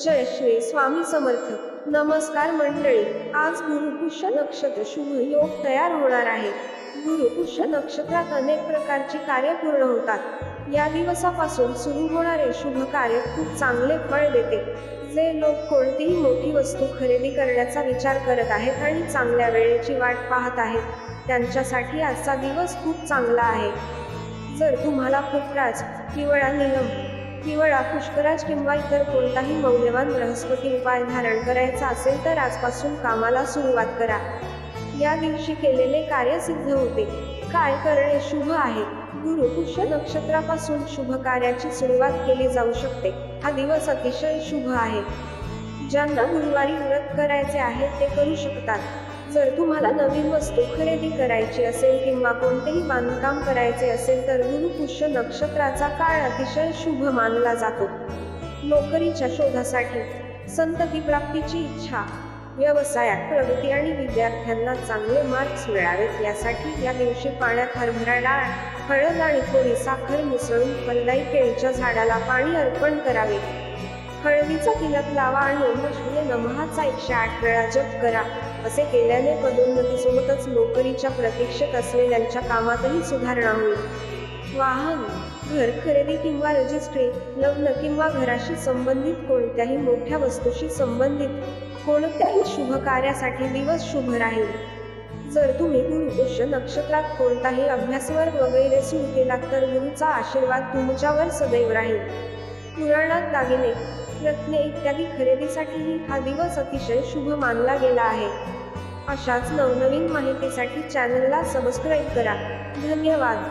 जय श्री स्वामी समर्थ. नमस्कार मंडळी आज गुरुपुष्य नक्षत्र शुभ योग तयार होणार आहे. गुरुपुष्य नक्षत्रात अनेक प्रकारची कार्य पूर्ण होतात. या दिवसापासून सुरू होणारे शुभ कार्य खूप चांगले फळ देते. जे लोक कोणतीही मोठी वस्तू खरेदी करण्याचा विचार करत आहेत आणि चांगल्या वेळेची वाट पाहत आहेत त्यांच्यासाठी आजचा दिवस खूप चांगला आहे. जर तुम्हाला खूपराज पिवळा निलम केवळ पुष्कराज किंवा इतर कोणताही मौल्यवान बृहस्पती उपाय धारण करायचा असेल तर आजपासून कामाला सुरुवात करा. या दिवशी केलेले कार्य सिद्ध होते. काय करणे शुभ आहे? गुरु पुष्य नक्षत्रापासून शुभ कार्याची सुरुवात केली जाऊ शकते. हा दिवस अतिशय शुभ आहे. ज्यांना गुरुवारी व्रत करायचे आहे ते करू शकतात. जर तुम्हाला नवीन वस्तू खरेदी करायची असेल किंवा कोणतेही बांधकाम करायचे असेल तर गुरुपुष्य नक्षत्राचा काळ अतिशय शुभ मानला जातो. नोकरीच्या शोधासाठी संतती प्राप्तीची इच्छा व्यवसायात प्रगती आणि विद्यार्थ्यांना चांगले मार्क्स मिळावेत यासाठी या दिवशी पाण्यात हरभरा डाळ हळद आणि थोडी साखर मिसळून फलदाई केळीच्या झाडाला पाणी अर्पण करावे. हळदीचा तिलक लावा आणि ओम सूर्य नमहाचा एकशे आठ वेळा जप करा. असे केल्याने पदोन्नतीसोबतच नोकरीच्या प्रतीक्षेत असलेल्यांच्या कामातही सुधारणा होईल. वाहन घर खरेदी किंवा रजिस्ट्री लग्न किंवा घराशी संबंधित कोणत्याही मोठ्या वस्तूशी संबंधित कोणत्याही शुभ कार्यासाठी दिवस शुभ राहील. जर तुम्ही गुरुपुष्य नक्षत्रात कोणताही अभ्यासवर्ग वगैरे सुरू केलात तर गुरुचा आशीर्वाद तुमच्यावर सदैव राहील. पुराणात दागिने रत्ने इत्यादी खरेदीसाठीही हा दिवस अतिशय शुभ मानला गेला आहे. अशाच नवनवीन माहितीसाठी चॅनलला सबस्क्राईब करा. धन्यवाद.